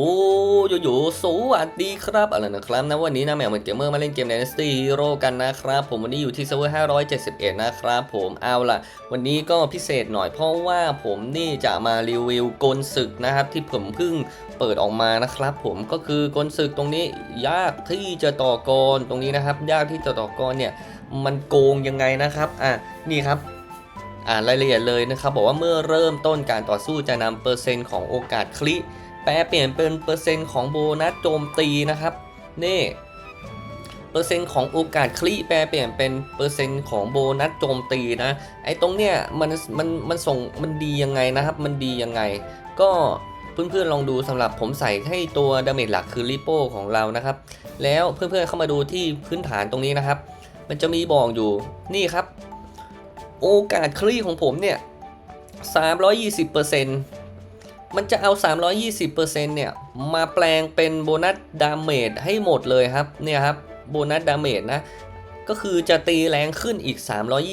โอ้โยโย่สวัสดีครับอะไรนะครับนะวันนี้นะแมวเหมือนเกมเมอร์มาเล่นเกม Dynasty Hero กันนะครับ ผมวันนี้อยู่ที่เซิร์ฟเวอร์571 นะครับผมเอาล่ะ วันนี้ก็พิเศษหน่อยเพราะว่าผมนี่จะมารีวิวกลศึกนะครับ ที่ผมเพิ่งเปิดออกมานะครับ ผมก็คือกลศึกตรงนี้ยากที่จะต่อกรตรงนี้นะครับ ยากที่จะต่อกรเนี่ยมันโกงยังไงนะครับอะนี่ครับอ่านรายละเอียดเลยนะครับบอกว่าเมื่อเริ่มต้นการต่อสู้จะนำเปอร์เซ็นต์ของโอกาสคลิ ปลเปลี่ยนเป็นเปอร์เซ็นต์ของโบนัสโจมตีนะครับนี่เปอร์เซ็นต์ของโอกาสคลิแปลเปลี่ยนเป็นเปอร์เซ็นต์ของโบนัสโจมตีนะไอ้ตรงเนี้ยมันมันมันส่งมันดียังไงนะครับ มันดียังไง ก็เพื่อนๆลองดูสำหรับผมใส่ให้ตัวดาเมจหลักคือริโป้ของเรานะครับ แล้วเพื่อนๆเข้ามาดูที่พื้นฐานตรงนี้นะครับ มันจะมีบอกอยู่นี่ครับ โอกาสคลี่ของผมเนี่ย320% มันจะเอา 320%เนี่ย มาแปลงเป็นโบนัสดาเมจให้หมดเลยครับ เนี่ยครับ โบนัสดาเมจนะ ก็คือจะตีแรงขึ้นอีก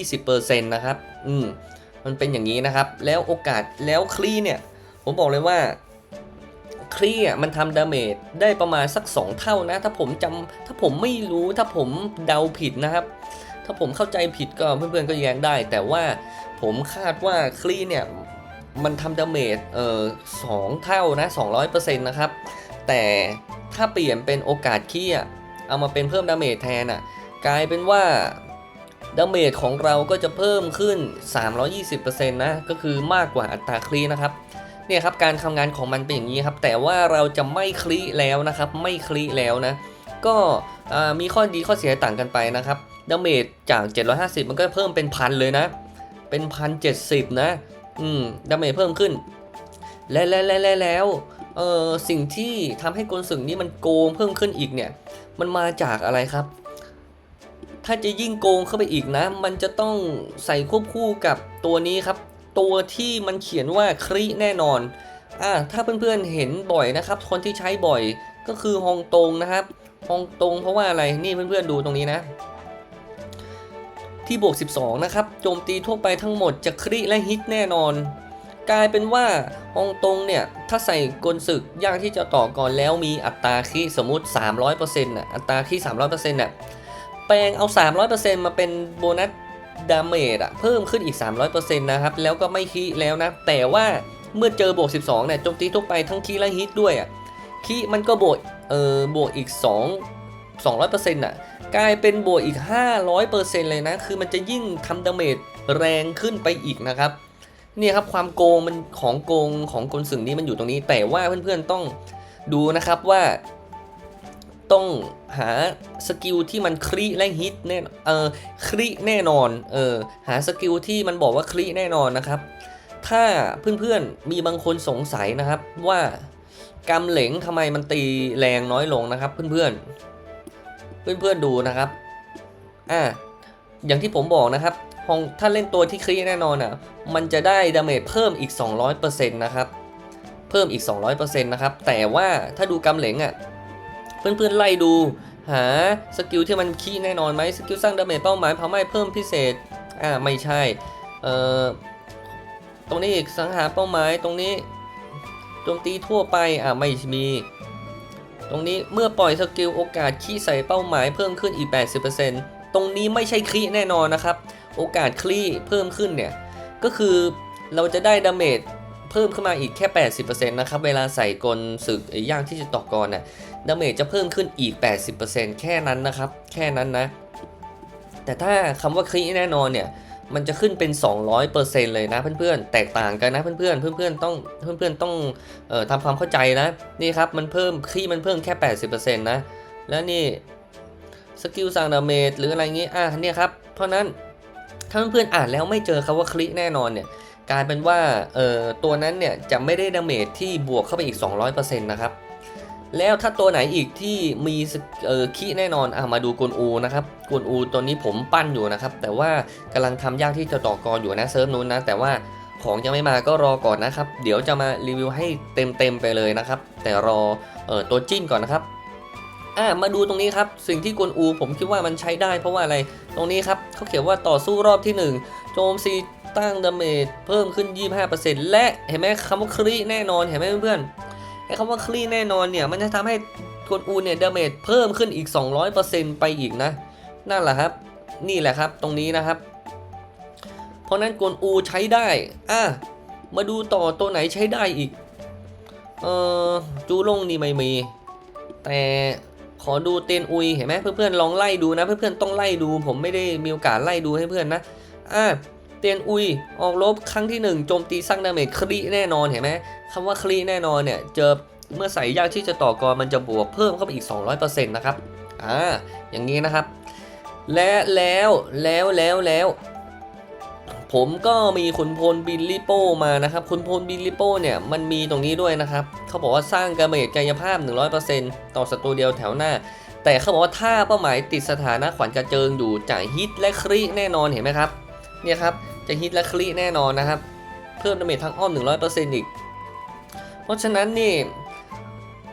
320%นะครับ อืม มันเป็นอย่างนี้นะครับ แล้วโอกาส แล้วคลีเนี่ย ผมบอกเลยว่าคลีอะมันทำดาเมจได้ประมาณสัก 2 เท่านะ ถ้าผมจำถ้าผมไม่รู้ ถ้าผมเดาผิดนะครับ ถ้าผมเข้าใจผิดก็เพื่อนๆก็แย้งได้ แต่ว่าผมคาดว่าคลีเนี่ย มันทำดาเมจเอ่อสองเท่านะ 200%นะครับ แต่ถ้าเปลี่ยนเป็นโอกาสขี้อะเอามาเป็นเพิ่มดาเมจแทนอะกลายเป็นว่าดาเมจของเราก็จะเพิ่มขึ้น 320%นะ ก็คือมากกว่าอัตราคลีนะครับ เนี่ยครับการทำงานของมันเป็นอย่างนี้ครับ แต่ว่าเราจะไม่คลีแล้วนะครับ ไม่คลีแล้วนะ ก็มีข้อดีข้อเสียต่างกันไปนะครับ ดาเมจจาก 750 มันก็เพิ่มเป็นพันเลยนะ เป็นพันเจ็ดสิบนะ อืมดาเมจเพิ่มขึ้น และและและและแล้วเออสิ่งที่ทำให้กลศึกนี้มันโกงเพิ่มขึ้นอีกเนี่ย มันมาจากอะไรครับ ถ้าจะยิ่งโกงเข้าไปอีกนะ มันจะต้องใส่ควบคู่กับตัวนี้ครับ ตัวที่มันเขียนว่าคริแน่นอนอ่าถ้าเพื่อนๆเห็นบ่อยนะครับ คนที่ใช้บ่อยก็คือฮองตงนะครับฮองตงเพราะว่าอะไรนี่เพื่อนๆดูตรงนี้นะ ที่บวก 12 นะครับ โจมตีทั่วไปทั้งหมดจะคริและฮิตแน่นอน กลายเป็นว่าฮองตงเนี่ย ถ้าใส่กลศึกยากที่จะต่อก่อนแล้วมีอัตราคีสมมุติ 300%น่ะอัตราคี300%น่ะแปลงเอา 300%มาเป็นโบนัสดาเมจอะเพิ่มขึ้นอีก 300%นะครับ แล้วก็ไม่คีแล้วนะ แต่ว่าเมื่อเจอบวก 12 เนี่ยโจมตีทั่วไปทั้งคีและฮิตด้วยอะคีมันก็บวกเออบวกอีก 2 200%น่ะ กลายเป็นบวกอีก 500%เลยนะ คือมันจะยิ่งทำดาเมจแรงขึ้นไปอีกนะครับเนี่ยครับความโกงมันของโกงของกลสึงนี้มันอยู่ตรงนี้ แต่ว่าเพื่อนๆต้องดูนะครับว่า ต้องหาสกิลที่มันคลิและฮิตแน่เออคลิแน่นอนเออหาสกิลที่มันบอกว่าคลิแน่นอนนะครับ ถ้าเพื่อนๆมีบางคนสงสัยนะครับว่ากำเหลงทำไมมันตีแรงน้อยลงนะครับ เพื่อนๆ เพื่อนๆดูนะครับ อ่า อย่างที่ผมบอกนะครับฮองถ้าเล่นตัวที่คลีแน่นอนอะ มันจะได้ดาเมจเพิ่มอีก 200%นะครับ เพิ่มอีก 200%นะครับ แต่ว่าถ้าดูกำเหลงอะ เพื่อนๆไล่ดู หาสกิลที่มันคีแน่นอนไหมสกิลสร้างดาเมจเป้าหมายเผาไหม้เพิ่มพิเศษ อ่า ไม่ใช่ เอ่อ ตรงนี้อีกสังหารเป้าหมาย ตรงนี้โจมตีทั่วไป อ่าไม่มี ตรงนี้เมื่อปล่อยสกิลโอกาสขี้ใส่เป้าหมายเพิ่มขึ้นอีก 80%ตรงนี้ไม่ใช่คลีแน่นอนนะครับ โอกาสคลีเพิ่มขึ้นเนี่ย ก็คือเราจะได้ดาเมจเพิ่มขึ้นมาอีกแค่ 80%นะครับ เวลาใส่กลศึกย่างที่จะต่อกรน่ะดาเมจจะเพิ่มขึ้นอีก 80%แค่นั้นนะครับ แค่นั้นนะ แต่ถ้าคำว่าคลีแน่นอนเนี่ย มันจะขึ้นเป็น 200%เลยนะเพื่อนๆ แตกต่างกันนะเพื่อนๆ เพื่อนๆ ต้องเพื่อนๆ ต้องเอ่อทำความเข้าใจนะ นี่ครับมันเพิ่มคีมันเพิ่มแค่ 80%นะ แล้วนี่สกิลสังดาเมจหรืออะไรเงี้ยอะเนี่ยครับ เพราะนั้นถ้าเพื่อนๆ อ่านแล้วไม่เจอคำว่าคลิแน่นอนเนี่ยกลายเป็นว่าเอ่อตัวนั้นเนี่ยจะไม่ได้ดาเมจที่บวกเข้าไปอีก 200%นะครับ แล้วถ้าตัวไหนอีกที่มีสกเอ่อคีแน่นอนอะมาดูกวนอูนะครับกวนอูตัวนี้ผมปั้นอยู่นะครับ แต่ว่ากำลังทำยากที่จะต่อกรอยู่นะเซิร์ฟนู้นนะ แต่ว่าของยังไม่มาก็รอก่อนนะครับ เดี๋ยวจะมารีวิวให้เต็มๆไปเลยนะครับ แต่รอเอ่อตัวจิ้นก่อนนะครับอะมาดูตรงนี้ครับ สิ่งที่กวนอูผมคิดว่ามันใช้ได้เพราะว่าอะไรตรงนี้ครับเขาเขียนว่าต่อสู้รอบที่ 1 โจมซีตั้งดาเมจเพิ่มขึ้น 25%และเห็นไหมคำว่าคริแน่นอนเห็นไหมเพื่อนๆ ไอ้คำว่าคลี่แน่นอนเนี่ย มันจะทำให้กวนอูเนี่ยดาเมจเพิ่มขึ้นอีก 200%ไปอีกนะ นั่นแหละครับ นี่แหละครับตรงนี้นะครับ เพราะนั้นกวนอูใช้ได้ อะ มาดูต่อตัวไหนใช้ได้อีก เออจูลงนี่ไม่มี แต่ขอดูเตนอุยเห็นไหมเพื่อนๆลองไล่ดูนะ เพื่อนๆต้องไล่ดู ผมไม่ได้มีโอกาสไล่ดูให้เพื่อนนะ อะ เตียนอุยออกลบครั้งที่หนึ่งโจมตีสร้างดาเมจคลีแน่นอนเห็นไหมคำว่าคลีแน่นอนเนี่ยเจอเมื่อใส่ยากที่จะต่อกรมันจะบวกเพิ่มเข้าไปอีก 200%นะครับอ่าอย่างนี้นะครับ และแล้วแล้วแล้วแล้วผมก็มีขุนพลบิลลิโป้มานะครับขุนพลบิลลิโป้เนี่ยมันมีตรงนี้ด้วยนะครับเขาบอกว่าสร้างกระเมจกายภาพ 100%ต่อศัตรูเดียวแถวหน้า แต่เขาบอกว่าถ้าเป้าหมายติดสถานะขวัญกระเจิงอยู่จะฮิตและคริแน่นอนเห็นไหมครับ เนี่ยครับ จะฮิตและคริแน่นอนนะครับ เพิ่มดาเมจทั้งอ้อม 100%อีก เพราะฉะนั้นนี่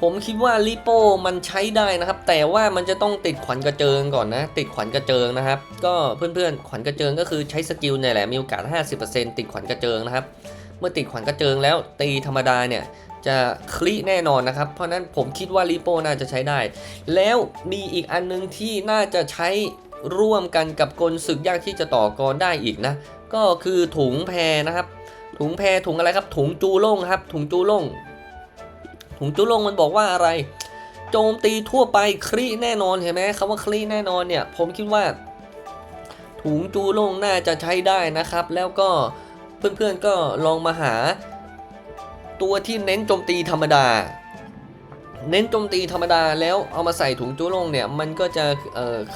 ผมคิดว่าลิโป้มันใช้ได้นะครับ แต่ว่ามันจะต้องติดขวัญกระเจิงก่อนนะ ติดขวัญกระเจิงนะครับ ก็เพื่อนๆ ขวัญกระเจิงก็คือใช้สกิลเนี่ยแหละมีโอกาส 50%ติดขวัญกระเจิงนะครับ เมื่อติดขวัญกระเจิงแล้วตีธรรมดาเนี่ยจะคลิแน่นอนนะครับ เพราะฉะนั้นผมคิดว่าลิโป้น่าจะใช้ได้ แล้วมีอีกอันนึงที่น่าจะใช้ ร่วมกันกับกลศึกยากที่จะต่อกรได้อีกนะ ก็คือถุงแพรนะครับ ถุงแพรถุงอะไรครับ ถุงจูโล่งครับ ถุงจูโล่ง ถุงจูโล่งมันบอกว่าอะไร โจมตีทั่วไปคลีแน่นอนเห็นไหมคำว่าคลีแน่นอนเนี่ย ผมคิดว่า ถุงจูโล่งน่าจะใช้ได้นะครับ แล้วก็เพื่อนๆก็ลองมาหา ตัวที่เน้นโจมตีธรรมดา เน้นโจมตีธรรมดาแล้วเอามาใส่ถุงจูโล่งเนี่ย มันก็จะ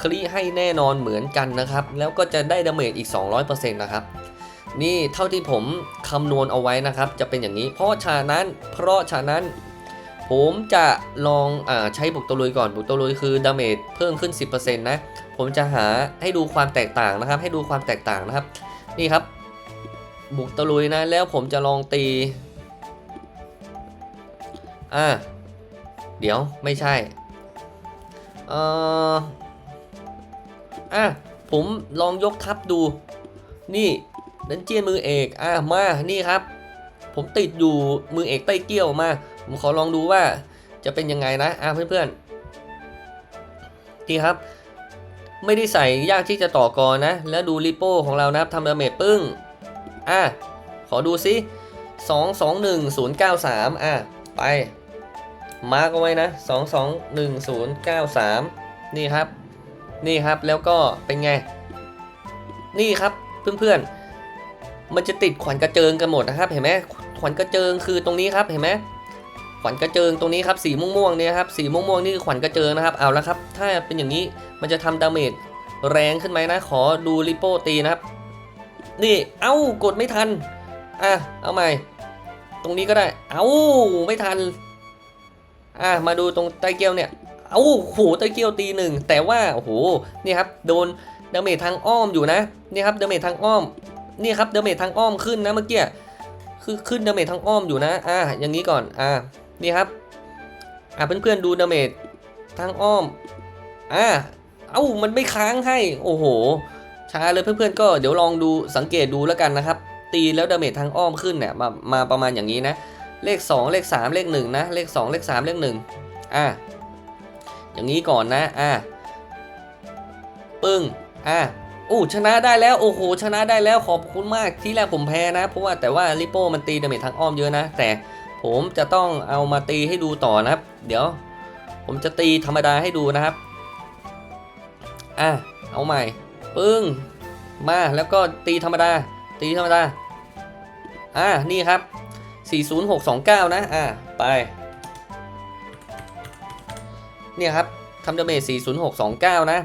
คลีให้แน่นอนเหมือนกันนะครับ แล้วก็จะได้ดาเมจอีก 200%นะครับนี่เท่าที่ผมคำนวณเอาไว้นะครับ จะเป็นอย่างนี้เพราะฉะนั้น เพราะฉะนั้น ผมจะลองอใช้บุกตะลุยก่อนบุกตะลุยคือดาเมจเพิ่มขึ้น 10%นะผมจะหาให้ดูความแตกต่างนะครับ ให้ดูความแตกต่างนะครับ นี่ครับ บุกตะลุยนะแล้วผมจะลองตีอ่า เดี๋ยวไม่ใช่ เอ่ออะ ผมลองยกทัพดู นี่ดันเจียนมือเอก อะ มา นี่ครับ ผมติดอยู่มือเอกใต้เกี้ยวมา ผมขอลองดูว่าจะเป็นยังไงนะ อะเพื่อนๆนี่ครับ ไม่ได้ใส่ยากที่จะต่อกรนะ แล้วดูริโป้ของเรานะครับทำดาเมจปึ้ง อะ ขอดูซิ 2 2 1 0 9 3 อะ ไป มาร์กเอาไว้นะ 2 2 1 0 9 3 นี่ครับ นี่ครับแล้วก็เป็นไง นี่ครับเพื่อนๆ มันจะติดขวัญกระเจิงกันหมดนะครับ เห็นไหมขวัญกระเจิงคือตรงนี้ครับเห็นไหมขวัญกระเจิงตรงนี้ครับสีม่วงๆเนี่ยครับสีม่วงๆนี่คือขวัญกระเจิงนะครับเอาละครับ ถ้าเป็นอย่างนี้มันจะทำดาเมจแรงขึ้นไหมนะ ขอดูริโป้ตีนะครับ นี่เอ้ากดไม่ทันอะเอาใหม่ ตรงนี้ก็ได้ เอ้าไม่ทัน อะมาดูตรงใต้เกียวเนี่ยเอ้าโหใต้เกียวตีหนึ่งแต่ว่าโอ้โหนี่ครับโดนดาเมจทางอ้อมอยู่นะนี่ครับดาเมจทางอ้อมนี่ครับดาเมจทางอ้อมขึ้นนะเมื่อกี้คือขึ้นดาเมจทางอ้อมอยู่นะอ่าอย่างนี้ก่อนอ่านี่ครับอ่าเพื่อนๆดูดาเมจทางอ้อมอ่าเอ้ามันไม่ค้างให้โอ้โหช้าเลยเพื่อนๆก็เดี๋ยวลองดูสังเกตดูแล้วกันนะครับ ตีแล้วดาเมจทางอ้อมขึ้นเนี่ยมามาประมาณอย่างนี้นะ เลข 2 เลข 3 เลข1นะเลข 2 เลข 3 เลข1อ่าอย่างนี้ก่อนนะอ่าปึ้งอ่าอู้ชนะได้แล้วโอ้โหชนะได้แล้วขอบคุณมากที่แรกผมแพ้นะ เพราะว่าแต่ว่าลิโป้มันตีดาเมจทางอ้อมเยอะนะ แต่ผมจะต้องเอามาตีให้ดูต่อนะครับ เดี๋ยว ผมจะตีธรรมดาให้ดูนะครับอะเอาใหม่ปึ้งมาแล้วก็ตีธรรมดา ตีธรรมดาอะนี่ครับ 40629 นะ อะไป เนี่ยครับทำดาเมจ40629 นะ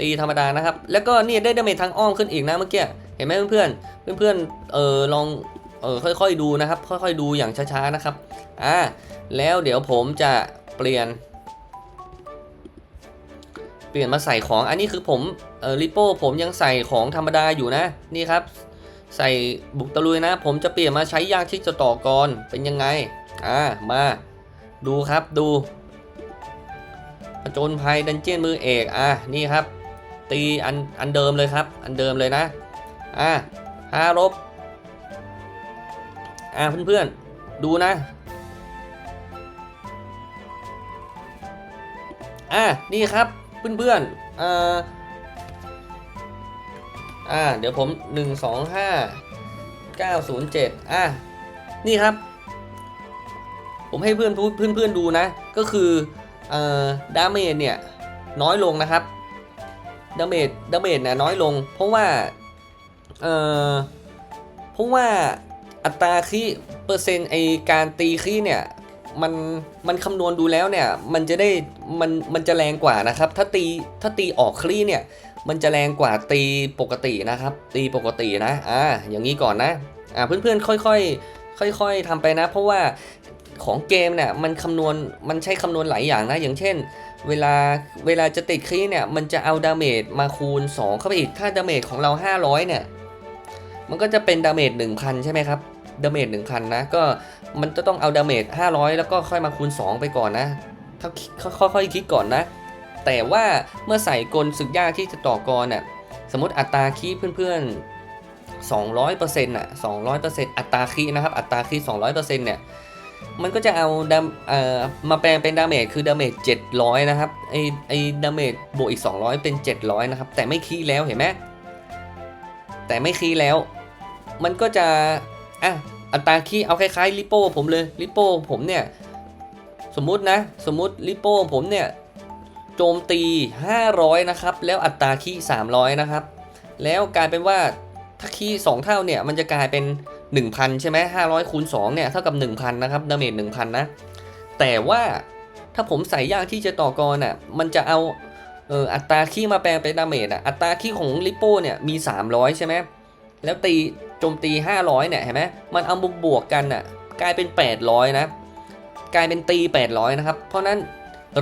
ตีธรรมดานะครับ แล้วก็เนี่ยได้ดาเมจทางอ้อมขึ้นอีกนะเมื่อกี้ เห็นไหมเพื่อนๆ เพื่อนๆ เออลอง เออค่อยๆดูนะครับ ค่อยๆดูอย่างช้าๆนะครับ อ่า แล้วเดี๋ยวผมจะเปลี่ยน เปลี่ยนมาใส่ของ อันนี้คือผม เออริโป้ผมยังใส่ของธรรมดาอยู่นะ นี่ครับ ใส่บุกตะลุยนะ ผมจะเปลี่ยนมาใช้ยางชิกจะต่อก่อนเป็นยังไง อ่า มาดูครับดูผจนภัยดันเจียนมือเอก อะ นี่ครับ ตีอันอันเดิมเลยครับ อันเดิมเลยนะ อะห้ารบ อะเพื่อนๆ ดูนะ อะนี่ครับเพื่อนๆอ่า อ่า เดี๋ยวผม 1 2 5 9 0 7 อะนี่ครับ ผมให้เพื่อนเพื่อนเพื่อนๆดูนะ ก็คือเอ่อดาเมจเนี่ย น้อยลงนะครับดาเมจดาเมจเนี่ยน้อยลง เพราะว่าเอ่อเพราะว่าอัตราคีเปอร์เซ็นต์ไอการตีคีเนี่ยมันมันคำนวณดูแล้วเนี่ย มันจะได้มันมันจะแรงกว่านะครับ ถ้าตีถ้าตีออกคลี่เนี่ย มันจะแรงกว่าตีปกตินะครับ ตีปกตินะอ่าอย่างนี้ก่อนนะอ่าเพื่อนๆ ค่อยๆ ค่อยๆทำไปนะ เพราะว่าของเกมเนี่ยมันคำนวณมันใช้คำนวณหลายอย่างนะ อย่างเช่น เวลาเวลาจะติดคลีเนี่ยมันจะเอาดาเมจมาคูณ 2 เข้าไปอีกถ้าดาเมจของเรา 500 เนี่ย มันก็จะเป็นดาเมจ1,000 ใช่ไหมครับดาเมจ1,000นะก็มันจะต้องเอาดาเมจ500 แล้วก็ค่อยมาคูณ 2 ไปก่อนนะถ้าค่อยๆคิดก่อนนะ แต่ว่าเมื่อใส่กลศึกยากที่จะต่อกรน่ะสมมติอัตราคีเพื่อนๆ 200%น่ะ200%อัตราคีนะครับ อัตราคี200%เนี่ยมันก็จะเอาดามเอ่อมาแปลงเป็นดาเมจคือดาเมจ700 นะครับไอไอดาเมจบวกอีก 200 เป็น 700 นะครับ แต่ไม่คีแล้วเห็นไหมแต่ไม่คีแล้ว มันก็จะอะอัตราคีเอาคล้ายๆลิโป้ผมเลยลิโป้ผมเนี่ย สมมุตินะ สมมุติลิโป้ผมเนี่ย โจมตี 500 นะครับ แล้วอัตราคีย์300 นะครับ แล้วกลายเป็นว่าถ้าคีย์2เท่าเนี่ย มันจะกลายเป็น 1,000 ใช่ไหม500คูณ2เนี่ย เท่ากับ 1,000 นะครับ ดาเมจ1,000 นะ แต่ว่าถ้าผมใส่ยากที่จะต่อกรอะ มันจะเอาเอออัตราคีย์มาแปลงเป็นดาเมจอะ อัตราคีย์ของลิโป้เนี่ยมี 300 ใช่ไหมแล้วตีโจมตี 500 เนี่ยเห็นไหมมันเอาบวกบวกกันอะ กลายเป็น 800 นะ กลายเป็นตี 800 นะครับ เพราะนั้น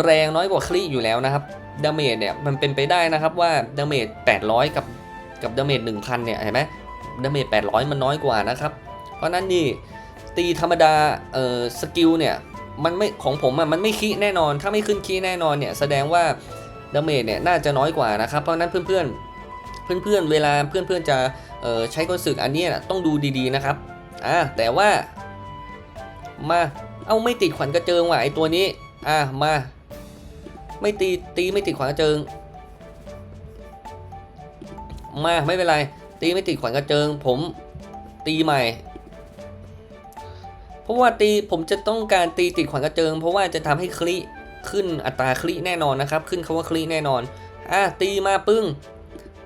แรงน้อยกว่าคลีอยู่แล้วนะครับดาเมจเนี่ยมันเป็นไปได้นะครับว่าดาเมจ800 กับกับดาเมจ1,000 เนี่ยเห็นไหมดาเมจ800 มันน้อยกว่านะครับ เพราะนั้นนี่ตีธรรมดาเอ่อสกิลเนี่ยมันไม่ของผมอะมันไม่คีแน่นอน ถ้าไม่ขึ้นคีแน่นอนเนี่ยแสดงว่าดาเมจเนี่ยน่าจะน้อยกว่านะครับ เพราะนั้นเพื่อนๆเพื่อนๆเวลาเพื่อนๆจะเอ่อใช้กลศึกอันนี้ยต้องดูดีๆนะครับอ่าแต่ว่ามาเอาไม่ติดขวัญกระเจิงว่ะไอตัวนี้อะมา ไม่ตีตีไม่ติดขวานกระเจิง มาไม่เป็นไร ตีไม่ติดขวานกระเจิง ผมตีใหม่ เพราะว่าตีผมจะต้องการตีติดขวานกระเจิง เพราะว่าจะทำให้คลิขึ้นอัตราคลิแน่นอนนะครับ ขึ้นคาว่าคลิแน่นอนอะตีมาปึ้ง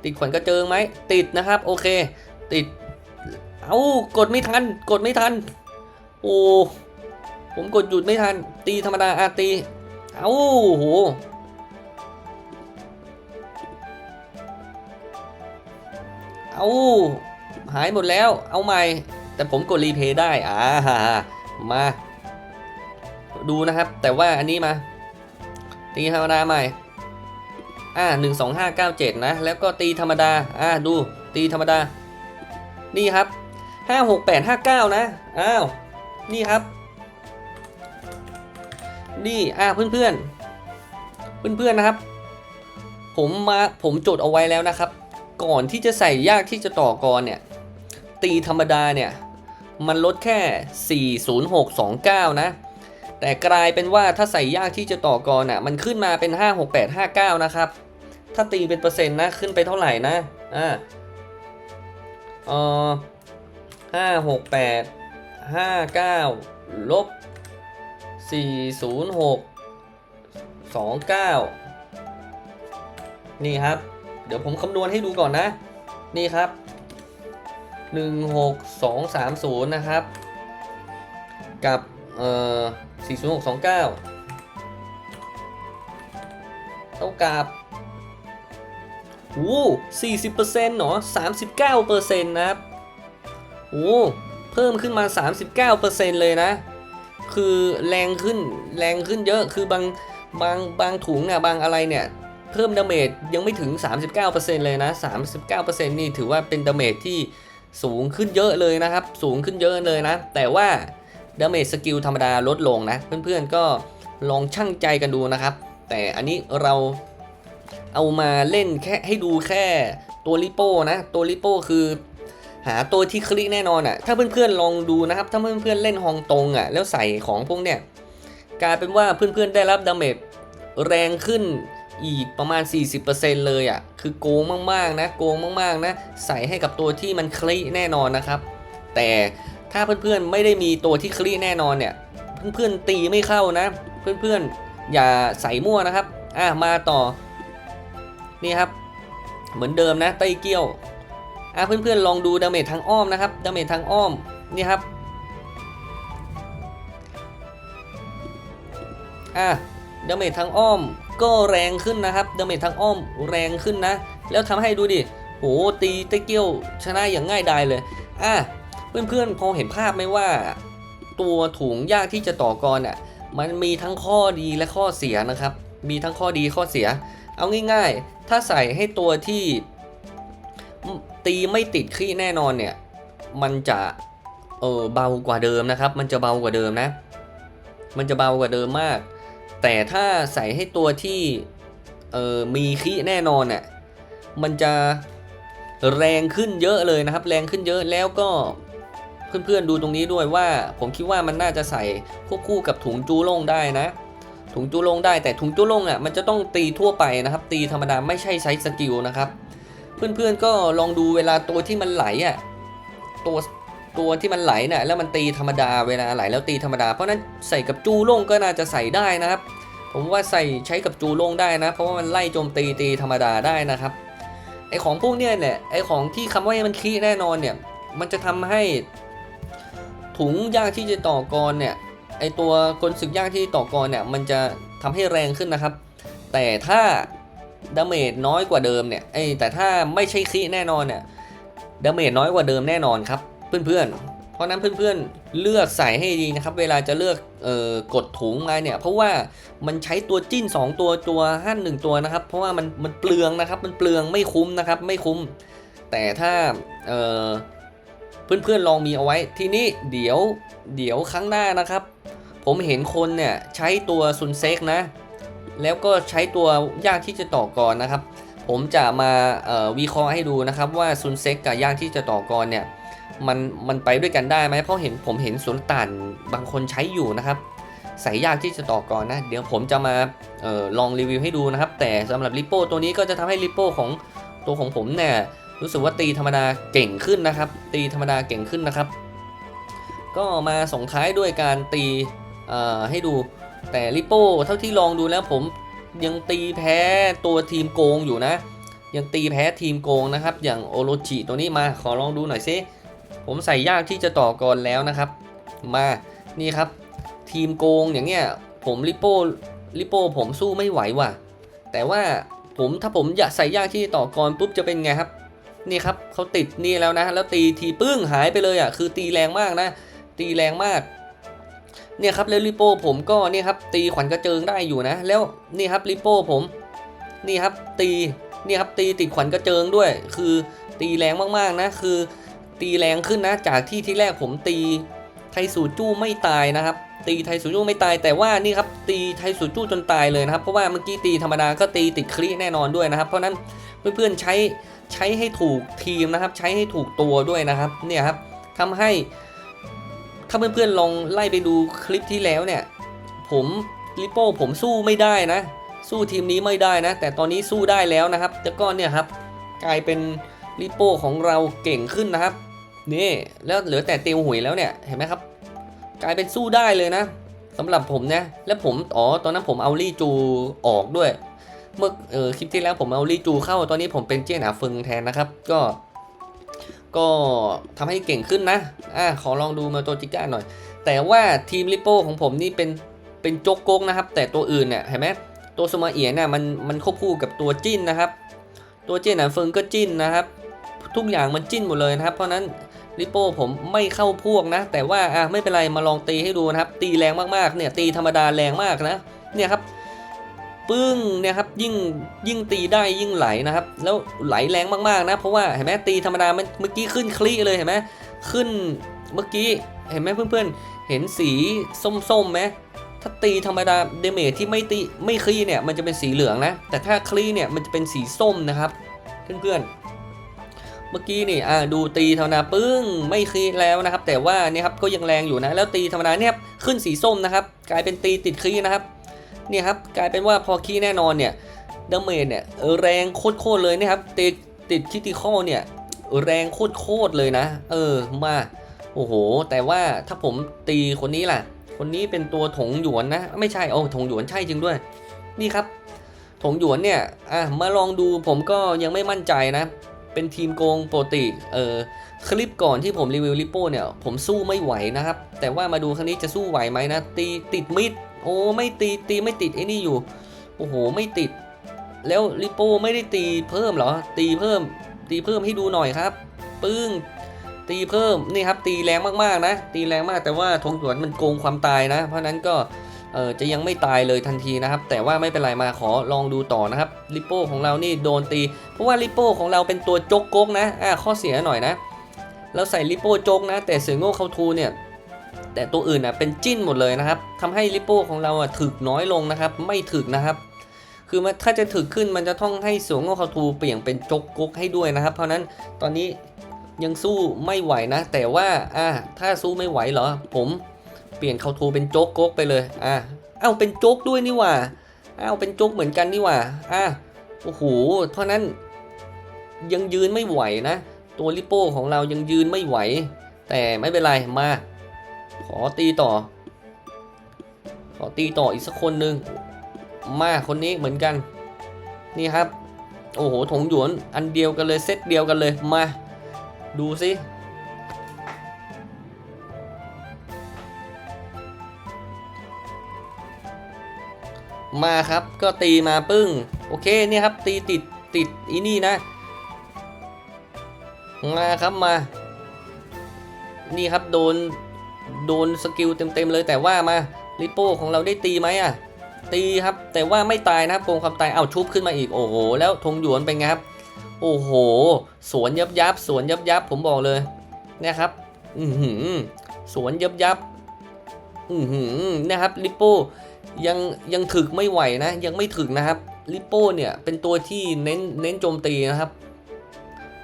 ติดขวานกระเจิงไหมติดนะครับ โอเค ติดเอากดไม่ทัน กดไม่ทัน โอ้ ผมกดหยุดไม่ทัน ตีธรรมดาอะตี เอาโหเอาหายหมดแล้ว เอาใหม่ แต่ผมกดรีเพย์ได้อ่ามา ดูนะครับ แต่ว่าอันนี้มา ตีธรรมดาใหม่ อ่าหนึ่งสองห้าเก้าเจ็ดนะ แล้วก็ตีธรรมดา อ่า ดู ตีธรรมดา นี่ครับห้าหกแปดห้าเก้านะ อ้าว นี่ครับ นี่อ่าเพื่อนเพื่อนเพื่อนเพื่อนๆนะครับ ผมมาผมจดเอาไว้แล้วนะครับ ก่อนที่จะใส่ยากที่จะต่อกรเนี่ย ตีธรรมดาเนี่ย มันลดแค่ 40629 นะ แต่กลายเป็นว่าถ้าใส่ยากที่จะต่อกรน่ะ มันขึ้นมาเป็น 56859 นะครับ ถ้าตีเป็นเปอร์เซ็นต์นะ ขึ้นไปเท่าไหร่นะ อ่าเออห้าหกแปดห้าเก้าลบ 406 29 นี่ครับ เดี๋ยวผมคำนวณให้ดูก่อนนะ นี่ครับ 16230 นะครับ กับเอ่อ40629 เท่ากับโอ้40%เหรอ39%นะครับโอ้เพิ่มขึ้นมา39%เลยนะ คือแรงขึ้นแรงขึ้นเยอะคือบางบางบางถุงเนี่ยบางอะไรเนี่ยเพิ่มดาเมจยังไม่ถึง 39%เลยนะ 39%นี่ถือว่าเป็นดาเมจที่สูงขึ้นเยอะเลยนะครับ สูงขึ้นเยอะเลยนะ แต่ว่าดาเมจสกิลธรรมดาลดลงนะ เพื่อนๆก็ลองชั่งใจกันดูนะครับ แต่อันนี้เราเอามาเล่นแค่ให้ดูแค่ตัวลิโป้นะ ตัวลิโป้คือ หาตัวที่คลิกแน่นอนอะ ถ้าเพื่อนๆลองดูนะครับ ถ้าเพื่อนๆเล่นฮองตงอะ แล้วใส่ของพวกเนี้ยกลายเป็นว่าเพื่อนๆได้รับดาเมจแรงขึ้นอีกประมาณ 40%เลยอะ่ะ คือโกงมากๆนะ โกงมากๆนะ ใส่ให้กับตัวที่มันคลี่แน่นอนนะครับ แต่ถ้าเพื่อนๆไม่ได้มีตัวที่คลี่แน่นอนเนี่ย เพื่อนๆตีไม่เข้านะ เพื่อนๆอย่าใส่มั่วนะครับ อะมาต่อ นี่ครับ เหมือนเดิมนะไต้เกี้ยว อะเพื่อนๆลองดูดาเมจทางอ้อมนะครับดาเมจทางอ้อมนี่ครับอะดาเมจทางอ้อมก็แรงขึ้นนะครับดาเมจทางอ้อมแรงขึ้นนะ แล้วทำให้ดูดิโหตีไต้เกี้ยวชนะอย่างง่ายดายเลยอะเพื่อนๆพอเห็นภาพไหมว่า ตัวถุงยากที่จะต่อกรอะมันมีทั้งข้อดีและข้อเสียนะครับ มีทั้งข้อดีข้อเสีย เอาง่าย ๆ ถ้าใส่ให้ตัวที่ ตีไม่ติดขี้แน่นอนเนี่ย มันจะเออเบากว่าเดิมนะครับ มันจะเบากว่าเดิมนะ มันจะเบากว่าเดิมมาก แต่ถ้าใส่ให้ตัวที่เออมีขี้แน่นอนเนี่ยมันจะแรงขึ้นเยอะเลยนะครับ แรงขึ้นเยอะแล้วก็เพื่อนๆดูตรงนี้ด้วยว่า ผมคิดว่ามันน่าจะใส่ควบคู่กับถุงจูโล่งได้นะ ถุงจูโล่งได้แต่ถุงจูโล่งอะมันจะต้องตีทั่วไปนะครับ ตีธรรมดาไม่ใช่ใช้สกิลนะครับ เพื่อนๆก็ลองดูเวลาตัวที่มันไหลอะตัวตัวที่มันไหลเนี่ยแล้วมันตีธรรมดาเวลาไหลแล้วตีธรรมดาเพราะนั้นใส่กับจูโล่งก็น่าจะใส่ได้นะครับ ผมว่าใส่ใช้กับจูโล่งได้นะ เพราะว่ามันไล่โจมตีตีธรรมดาได้นะครับไอของพวกเนี้ยเนี่ยไอของที่คำว่ามันคีแน่นอนเนี่ยมันจะทำให้ถุงยากที่จะต่อกรเนี่ยไอตัวกลศึกยากที่ต่อกรเนี่ยมันจะทำให้แรงขึ้นนะครับ แต่ถ้า ดาเมจน้อยกว่าเดิมเนี่ยไอแต่ถ้าไม่ใช่คีแน่นอนเนี่ยดาเมจน้อยกว่าเดิมแน่นอนครับ เพื่อนๆ เพราะนั้นเพื่อนๆ เลือกใส่ให้ดีนะครับ เวลาจะเลือกเอ่อกดถุงมาเนี่ย เพราะว่ามันใช้ตัวจิ้น 2 ตัวตัวหั่น1ตัวนะครับ เพราะว่ามันมันเปลืองนะครับ มันเปลืองไม่คุ้มนะครับ ไม่คุ้ม แต่ถ้าเอ่อเพื่อนๆ ลองมีเอาไว้ ทีนี้เดี๋ยวเดี๋ยวครั้งหน้านะครับ ผมเห็นคนเนี่ยใช้ตัวซุนเซ็กนะ แล้วก็ใช้ตัวยากที่จะต่อกรนะครับ ผมจะมาวิเคราะห์ให้ดูนะครับว่าซุนเซ็กกับยากที่จะต่อกรเนี่ยมันมันไปด้วยกันได้ไหมเพราะเห็นผมเห็นสุลต่านบางคนใช้อยู่นะครับใส่ยากที่จะต่อก่อนนะ เดี๋ยวผมจะมาออลองรีวิวให้ดูนะครับ แต่สำหรับลิปโป้ตัวนี้ก็จะทำให้ลิปโป้ของตัวของผมเนี่ยรู้สึกว่าตีธรรมดาเก่งขึ้นนะครับ ตีธรรมดาเก่งขึ้นนะครับ ก็มาส่งท้ายด้วยการตีให้ดู แต่ลิปโป้เท่าที่ลองดูแล้วผมยังตีแพ้ตัวทีมโกงอยู่นะ ยังตีแพ้ทีมโกงนะครับ อย่างโอโรจิตัวนี้มาขอลองดูหน่อยซิผมใส่ยากที่จะต่อกรแล้วนะครับ มานี่ครับ ทีมโกงอย่างเงี้ยผมลิโป้ลิโป้ผมสู้ไม่ไหวว่ะ แต่ว่าผมถ้าผมอยากใส่ยากที่ต่อกรปุ๊บจะเป็นไงครับ นี่ครับเขาติดนี่แล้วนะ แล้วตีทีปึ้งหายไปเลยอะคือตีแรงมากนะ ตีแรงมาก เนี่ยครับแล้วลิโป้ผมก็เนี่ยครับตีขวัญกระเจิงได้อยู่นะ แล้วนี่ครับลิโป้ผมนี่ครับตีนี่ครับตีติดขวัญกระเจิงด้วย คือตีแรงมากๆนะคือ ตีแรงขึ้นนะ จากที่ที่แรกผมตีไทสูจู้ไม่ตายนะครับ ตีไทสูจู้ไม่ตาย แต่ว่านี่ครับตีไทสูจู้จนตายเลยนะครับ เพราะว่าเมื่อกี้ตีธรรมดาก็ตีติดคลีแน่นอนด้วยนะครับ เพราะนั้นเพื่อนๆใช้ใช้ให้ถูกทีมนะครับ ใช้ให้ถูกตัวด้วยนะครับ เนี่ยครับทำให้ ถ้าเพื่อนๆลองไล่ไปดูคลิปที่แล้วเนี่ย ผมลิโป้ผมสู้ไม่ได้นะ สู้ทีมนี้ไม่ได้นะ แต่ตอนนี้สู้ได้แล้วนะครับแล้วก็เนี่ยครับกลายเป็นลิโป้ของเราเก่งขึ้นนะครับนี่แล้วเหลือแต่เตียวหุยแล้วเนี่ยเห็นไหมครับ กลายเป็นสู้ได้เลยนะสำหรับผมนะแล้วผมอ๋อตอนนั้นผมเอาลี่จูออกด้วย เมื่อออคลิปที่แล้วผมเอาลี่จูเข้าตอนนี้ผมเป็นเจียนอาฟึงแทนนะครับ ก็ ก็ทำให้เก่งขึ้นนะอะขอลองดูมาโตจิก้าหน่อย แต่ว่าทีมลิโป้ของผมนี่เป็นเป็นโจกโกงนะครับ แต่ตัวอื่นเนี่ยเห็นไหมตัวสมาเอียเนี่ยมันมันควบคู่กับตัวจิ้นนะครับ ตัวเจี้ยนอาฟึงก็จิ้นนะครับ ทุกอย่างมันจิ้นหมดเลยนะครับ เพราะนั้นลิโป้ผมไม่เข้าพวกนะ แต่ว่าอะไม่เป็นไรมาลองตีให้ดูนะครับ ตีแรงมากๆเนี่ยตีธรรมดาแรงมากนะเนี่ยครับ ปึ้งเนี่ยครับยิ่งยิ่งตีได้ยิ่งไหลนะครับ แล้วไหลแรงมากๆนะ เพราะว่าเห็นไหมตีธรรมดามันเมื่อกี้ขึ้นคลีเลยเห็นไหมขึ้นเมื่อกี้เห็นไหมเพื่อนๆ เห็นสีส้มๆไหมถ้าตีธรรมดาเดเมจที่ไม่ตีไม่คลีเนี่ยมันจะเป็นสีเหลืองนะ แต่ถ้าคลีเนี่ยมันจะเป็นสีส้มนะครับ เพื่อนๆเมื่อกี้นี่อ่าดูตีธรรมดาปึ้งไม่คลีแล้วนะครับ แต่ว่าเนี่ยครับก็ยังแรงอยู่นะ แล้วตีธรรมดาเนี่ยขึ้นสีส้มนะครับ กลายเป็นตีติดคลีนะครับ เนี่ยครับกลายเป็นว่าพอคีแน่นอนเนี่ยดาเมจเนี่ยเออแรงโคตรๆเลยนะครับติดติดคิติคอลเนี่ยแรงโคตรๆเลยนะ เออมาโอ้โห แต่ว่าถ้าผมตีคนนี้ล่ะ คนนี้เป็นตัวถงหยวนนะ ไม่ใช่โอ้ถงหยวนใช่จริงด้วย นี่ครับ ถงหยวนเนี่ยอะมาลองดูผมก็ยังไม่มั่นใจนะ เป็นทีมโกงโปกติเออคลิปก่อนที่ผมรีวิวลิปโป้เนี่ย ผมสู้ไม่ไหวนะครับ แต่ว่ามาดูครั้งนี้จะสู้ไหวไหมนะ ตีติดมิด โอ้ไม่ตีตีไม่ติดไอ้นี่อยู่ โอ้โหไม่ติด แล้วลิปโป้ไม่ได้ตีเพิ่มเหรอ ตีเพิ่ม ตีเพิ่มให้ดูหน่อยครับ ปึ้ง ตีเพิ่มนี่ครับ ตีแรงมากๆนะ ตีแรงมากแต่ว่าธงหยวนมันโกงความตายนะ เพราะนั้นก็เออจะยังไม่ตายเลยทันทีนะครับ แต่ว่าไม่เป็นไรมาขอลองดูต่อนะครับลิปโป้ของเรานี่โดนตี เพราะว่าลิปโป้ของเราเป็นตัวจกกกนะอ่าข้อเสียหน่อยนะเราใส่ลิปโป้จกนะ แต่เสือโง่เข้าทูเนี่ย แต่ตัวอื่นอะเป็นจิ้นหมดเลยนะครับทำให้ลิปโป้ของเราอะถึกน้อยลงนะครับ ไม่ถึกนะครับ คือมันถ้าจะถึกขึ้นมันจะต้องให้สือโง่เขาทูเปลี่ยนเป็นจกก๊กให้ด้วยนะครับ เพราะนั้นตอนนี้ยังสู้ไม่ไหวนะ แต่ว่าอ่าถ้าสู้ไม่ไหวเหรอ ผมเปลี่ยนเขาทูเป็นจกก๊กไปเลยอ่าเอ้าเป็นโจกด้วยนี่ว่าเอ้าเป็นโจกเหมือนกันนี่ว่าอ่าโอ้โหเพราะนั้นยังยืนไม่ไหวนะ ตัวลิโป้ของเรายังยืนไม่ไหว แต่ไม่เป็นไรมา ขอตีต่อ ขอตีต่ออีกสักคนหนึ่งมาคนนี้เหมือนกัน นี่ครับ โอ้โหถงหยวนอันเดียวกันเลยเซตเดียวกันเลยมา ดูสิมาครับก็ตีมาปึ้ง โอเคเนี่ยครับตีติดติดอีนี่นะ มาครับมา นี่ครับโดน โดนสกิลเต็มๆเลยแต่ว่ามาลิโป้ของเราได้ตีไหมอะตีครับ แต่ว่าไม่ตายนะครับโกงความตายเอาชุบขึ้นมาอีกโอ้โหแล้วธงหยวนเป็นไงครับ โอ้โห สวนยับยับสวนยับยับผมบอกเลยนี่ยครับ อือหือสวนยับยับอือหือนะครับลิโป้ยังยังถึกไม่ไหวนะ ยังไม่ถึกนะครับลิโป้เนี่ยเป็นตัวที่เน้นเน้นโจมตีนะครับ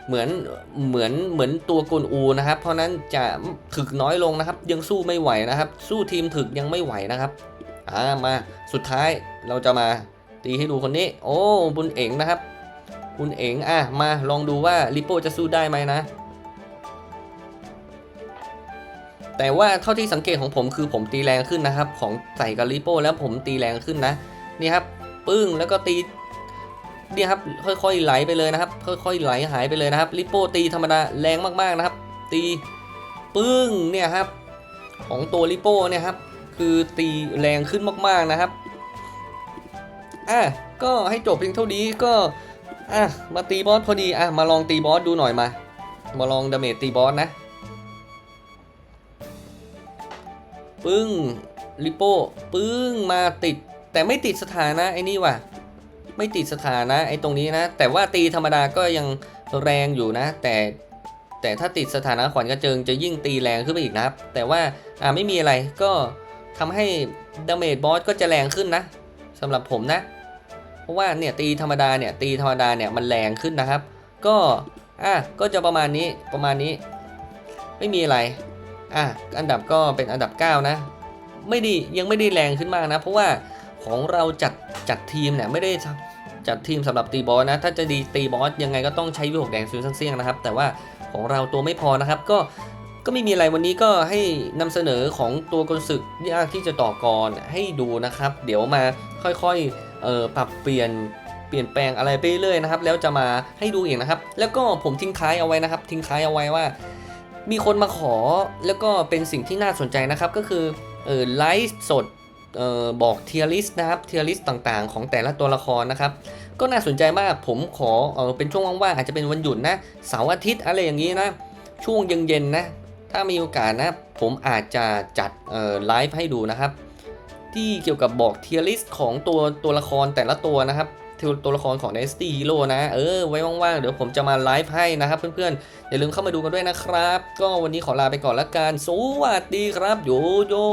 เหมือนเหมือนเหมือนตัวกลอูนะครับ เพราะนั้นจะถึกน้อยลงนะครับ ยังสู้ไม่ไหวนะครับ สู้ทีมถึกยังไม่ไหวนะครับอ่ามาสุดท้ายเราจะมาตีให้ดูคนนี้ โอ้บุญเอ๋งนะครับ บุญเอ๋งอะมาลองดูว่าลิโป้จะสู้ได้ไหมนะ แต่ว่าเท่าที่สังเกตของผมคือผมตีแรงขึ้นนะครับ ของใส่กับลิโป้แล้วผมตีแรงขึ้นนะ นี่ครับปึ้งแล้วก็ตี เนี่ยครับค่อยๆไหลไปเลยนะครับ ค่อยๆไหลหายไปเลยนะครับลิโปตีธรรมดาแรงมากๆนะครับ ตีปึ้งเนี่ยครับของตัวลิโป้เนี่ยครับคือตีแรงขึ้นมากๆนะครับอะก็ให้จบเพียงเท่านี้ก็อะมาตีบอสพอดีอะมาลองตีบอสดูหน่อยมา มาลองดาเมจตีบอสนะปึ้งลิโป้ปึ้งมาติด แต่ไม่ติดสถานะไอ้นี่ว่ะ ไม่ติดสถานะไอ้ตรงนี้นะ แต่ว่าตีธรรมดาก็ยังแรงอยู่นะ แต่แต่ถ้าติดสถานะขวัญกระเจิงจะยิ่งตีแรงขึ้นไปอีกนะครับ แต่ว่าอ่าไม่มีอะไรก็ทำให้ดาเมจบอสก็จะแรงขึ้นนะสำหรับผมนะ เพราะว่าเนี่ยตีธรรมดาเนี่ยตีธรรมดาเนี่ยมันแรงขึ้นนะครับ ก็อะก็จะประมาณนี้ประมาณนี้ ไม่มีอะไรอะอันดับก็เป็นอันดับ 9 นะ ไม่ดียังไม่ได้แรงขึ้นมากนะ เพราะว่าของเราจัดจัดทีมเนี่ยไม่ได้ จัดทีมสำหรับตีบอสนะ ถ้าจะดีตีบอสยังไงก็ต้องใช้วิหกแดงซื้อทั้งเสี่ยงนะครับ แต่ว่าของเราตัวไม่พอนะครับ ก็ก็ไม่มีอะไรวันนี้ก็ให้นำเสนอของตัวกลศึกยากที่จะต่อกรให้ดูนะครับ เดี๋ยวมาค่อยๆเอ่อปรับเปลี่ยนเปลี่ยนแปลงอะไรไปเรื่อยนะครับ แล้วจะมาให้ดูเองนะครับ แล้วก็ผมทิ้งท้ายเอาไว้นะครับ ทิ้งท้ายเอาไว้ว่า มีคนมาขอแล้วก็เป็นสิ่งที่น่าสนใจนะครับ ก็คือเออไลฟ์สด บอกเทียริสนะครับเทียริสต่างๆ ของแต่ละตัวละครนะครับ ก็น่าสนใจมากผมขอเออเป็นช่วงว่างๆอาจจะเป็นวันหยุดนะเสาร์อาทิตย์อะไรอย่างนี้นะ ช่วงเย็นๆนะ ถ้ามีโอกาสนะ ผมอาจจะจัดไลฟ์ให้ดูนะครับ ที่เกี่ยวกับบอกเทียริสของตัวตัวละครแต่ละตัวนะครับตัวตัวละครของ d ด s t y Hero นะ เออ ไว้ว่างๆ เดี๋ยวผมจะมาไลฟ์ให้นะครับเพื่อนๆ อย่าลืมเข้ามาดูกันด้วยนะครับ ก็วันนี้ขอลาไปก่อนละกัน สวัสดีครับ โยโย่